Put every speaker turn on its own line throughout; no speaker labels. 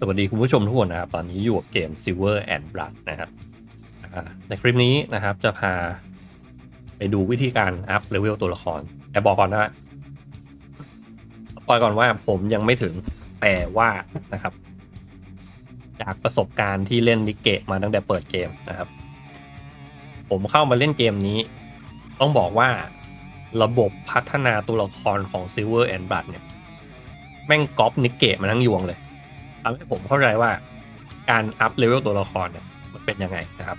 สวัสดีคุณผู้ชมทุกคนนะครับ ตอนนี้อยู่กับเกม Silver and Blood นะครับในคลิปนี้นะครับจะพาไปดูวิธีการอัพเลเวลตัวละคร แต่บอกก่อนนะปล่อยก่อนว่าผมยังไม่ถึงแต่ว่านะครับ จากประสบการณ์ที่เล่นนิเกะมาตั้งแต่เปิดเกมนะครับ ผมเข้ามาเล่นเกมนี้ ต้องบอกว่าระบบพัฒนาตัวละครของ Silver and Blood เนี่ย แม่งก๊อปนิเกะมาทั้งยวงเลย ทำให้ผมเข้าใจว่าการอัพเลเวลตัวละครเนี่ยมันเป็นยังไงนะครับ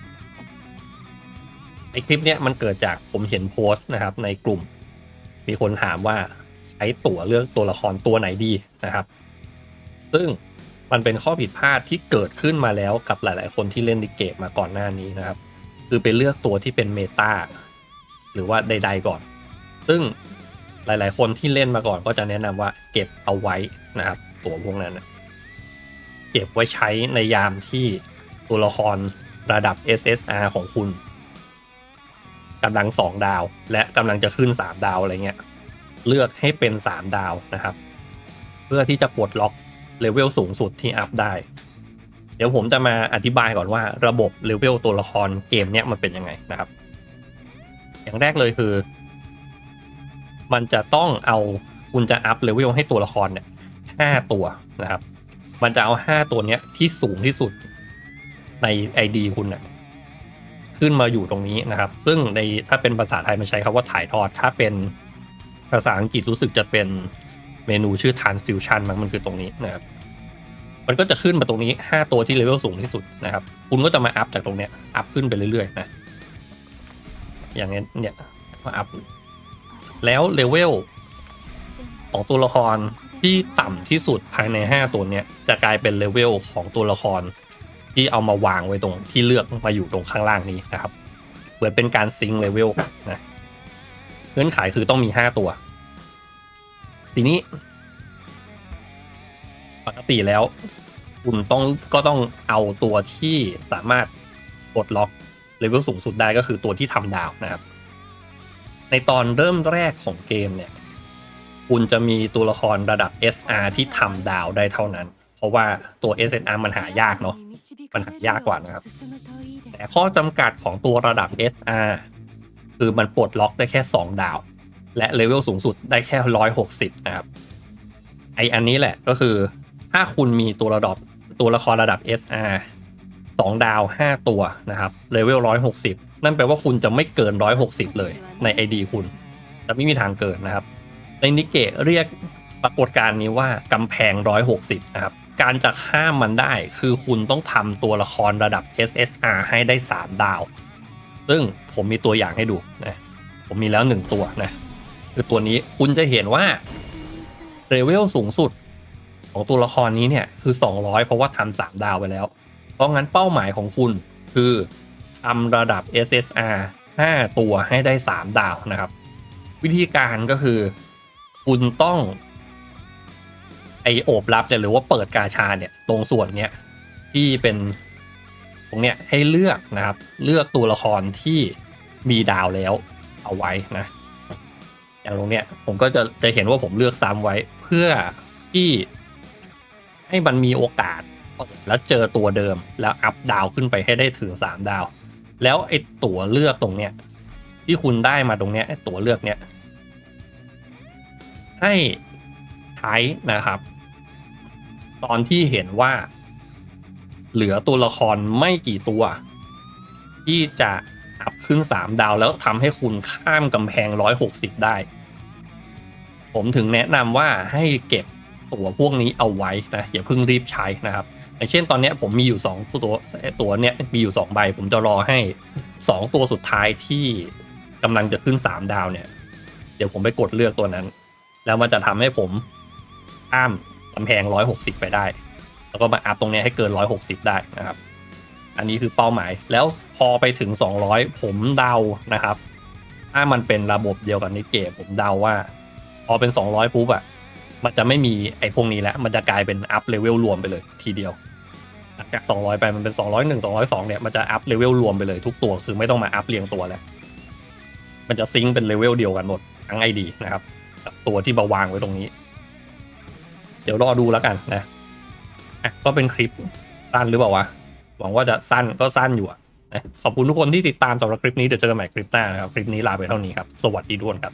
ในคลิปเนี้ยมันเกิดจากผมเห็นโพสต์นะครับ ในกลุ่ม มีคนถามว่าใช้ตั๋วเลือกตัวละครตัวไหนดีนะครับ ซึ่งมันเป็นข้อผิดพลาดที่เกิดขึ้นมาแล้วกับหลาย ๆ คนที่เล่นนิเกะมาก่อนหน้านี้นะครับ คือไปเลือกตัวที่เป็นเมตาหรือว่าใด ๆ ก่อน ซึ่งหลาย ๆ คนที่เล่นมาก่อนก็จะแนะนำว่าเก็บเอาไว้นะครับ ตัวพวกนั้นนะ เก็บไว้ใช้ในยามที่ตัวละครระดับ SSR ของคุณกำลัง2ดาว และกำลังจะขึ้น3ดาวอะไรเงี้ย เลือกให้เป็น3ดาวนะครับ เพื่อที่จะปลดล็อกเลเวลสูงสุดที่อัพได้ เดี๋ยวผมจะมาอธิบายก่อนว่าระบบเลเวลตัวละครเกมเนี้ยมันเป็นยังไงนะครับ อย่างแรกเลยคือ มันจะต้องเอาคุณจะอัพเลเวลให้ตัวละครเนี่ยห้าตัวนะครับ มันจะเอาห้าตัวเนี้ยที่สูงที่สุดใน ID คุณเนี่ยขึ้นมาอยู่ตรงนี้นะครับ ซึ่งในถ้าเป็นภาษาไทยมันใช้คำว่าถ่ายทอด ถ้าเป็นภาษาอังกฤษรู้สึกจะเป็นเมนูชื่อ transfusion มันมันคือตรงนี้นะครับ มันก็จะขึ้นมาตรงนี้ 5 ตัวที่เลเวลสูงที่สุดนะครับ คุณก็จะมาอัพจากตรงเนี้ย อัพขึ้นไปเรื่อยๆนะ อย่างนี้ยเนี่ย มาอัพ แล้วเลเวลของตัวละคร ที่ต่ำที่สุดภายใน 5 ตัวเนี้ยจะกลายเป็นเลเวลของตัวละคร ที่เอามาวางไว้ตรงที่เลือกมาอยู่ตรงข้างล่างนี้นะครับ เหมือนเป็นการซิงเลเวลนะเงื่อนไขคือต้องมี 5 ตัว ทีนี้ปกติแล้ว คุณต้องก็ต้องเอาตัวที่สามารถปลดล็อกเลเวลสูงสุดได้ก็คือตัวที่ทำดาวนะครับ ในตอนเริ่มแรกของเกมเนี่ย คุณจะมีตัวละครระดับ SR ที่ทำดาวได้เท่านั้น เพราะว่าตัว SR มันหายากเนาะมันหายากกว่านะครับ แต่ข้อจำกัดของตัวระดับ SR คือมันปลดล็อกได้แค่ 2 ดาว และเลเวลสูงสุดได้แค่ 160 นะครับ ไออันนี้แหละก็คือ ถ้าคุณมีตัวระดับตัวละครระดับ SR 2 ดาว 5 ตัวนะครับเลเวล160 นั่นแปลว่าคุณจะไม่เกิน 160 เลยใน ID คุณ จะไม่มีทางเกินนะครับ ในนิเกะเรียกปรากฏการณ์นี้ว่ากำแพง 160 นะครับ การจะข้ามมันได้คือคุณต้องทำตัวละครระดับ SSR ให้ได้ 3 ดาว ซึ่งผมมีตัวอย่างให้ดูนะผมมีแล้ว 1 ตัวนะคือตัวนี้คุณจะเห็นว่าเลเวลสูงสุดของตัวละครนี้เนี่ยคือ 200 เพราะว่าทำ3ดาวไปแล้ว เพราะงั้นเป้าหมายของคุณคือทำระดับ SSR 5 ตัวให้ได้ 3 ดาวนะครับ วิธีการก็คือ คุณต้อง ไอโอบรับเนี่ยหรือว่าเปิดกาชาเนี่ยตรงส่วนเนี้ยที่เป็นตรงเนี้ยให้เลือกนะครับ เลือกตัวละครที่มีดาวแล้วเอาไว้นะ อย่างตรงเนี้ยผมก็จะจะเห็นว่าผมเลือกซ้ำไว้ เพื่อที่ให้มันมีโอกาสแล้วเจอตัวเดิมแล้วอัพดาวขึ้นไปให้ได้ถึง3ดาว แล้วไอ้ตั๋วเลือกตรงเนี้ยที่คุณได้มาตรงเนี้ยไอตั๋วเลือกเนี้ย ให้ใช้นะครับ ตอนที่เห็นว่า เหลือตัวละครไม่กี่ตัว ที่จะอัพขึ้น 3 ดาวแล้วทำให้คุณข้ามกำแพง 160 ได้ ผมถึงแนะนำว่าให้เก็บตัวพวกนี้เอาไว้นะอย่าเพิ่งรีบใช้นะครับอย่างเช่นตอนนี้ผมมีอยู่ 2 ตัวตัวเนี้ยมีอยู่ 2 ใบ ผมจะรอให้ 2 ตัวสุดท้ายที่กำลังจะขึ้น 3 ดาวเนี่ย เดี๋ยวผมไปกดเลือกตัวนั้น แล้วมันจะทำให้ผมข้ามกำแพง 160 ไปได้ แล้วก็มาอัพตรงนี้ให้เกิน 160 ได้นะครับ อันนี้คือเป้าหมาย แล้วพอไปถึง 200 ผมเดานะครับ ถ้ามันเป็นระบบเดียวกับนิเกะผมเดาว่า พอเป็น 200 ปุ๊บอะมันจะไม่มีไอ้พวกนี้แล้ว มันจะกลายเป็นอัพเลเวลรวมไปเลยทีเดียว จาก 200 ไปมันเป็น 201 202 เนี่ย มันจะอัพเลเวลรวมไปเลยทุกตัว คือไม่ต้องมาอัพเรียงตัวแล้ว มันจะซิงค์เป็นเลเวลเดียวกันหมดทั้ง ID นะครับ กับตัวที่มาวางไว้ตรงนี้ เดี๋ยวรอดูแล้วกันนะอะก็เป็นคลิปสั้นหรือเปล่าวะหวังว่าจะสั้นก็สั้นอยู่อะนะขอบคุณทุกคนที่ติดตามสำหรับคลิปนี้เดี๋ยวเจอกันใหม่คลิปหน้านะครับ คลิปนี้ลาไปเท่านี้ครับ สวัสดีทุกคนครับ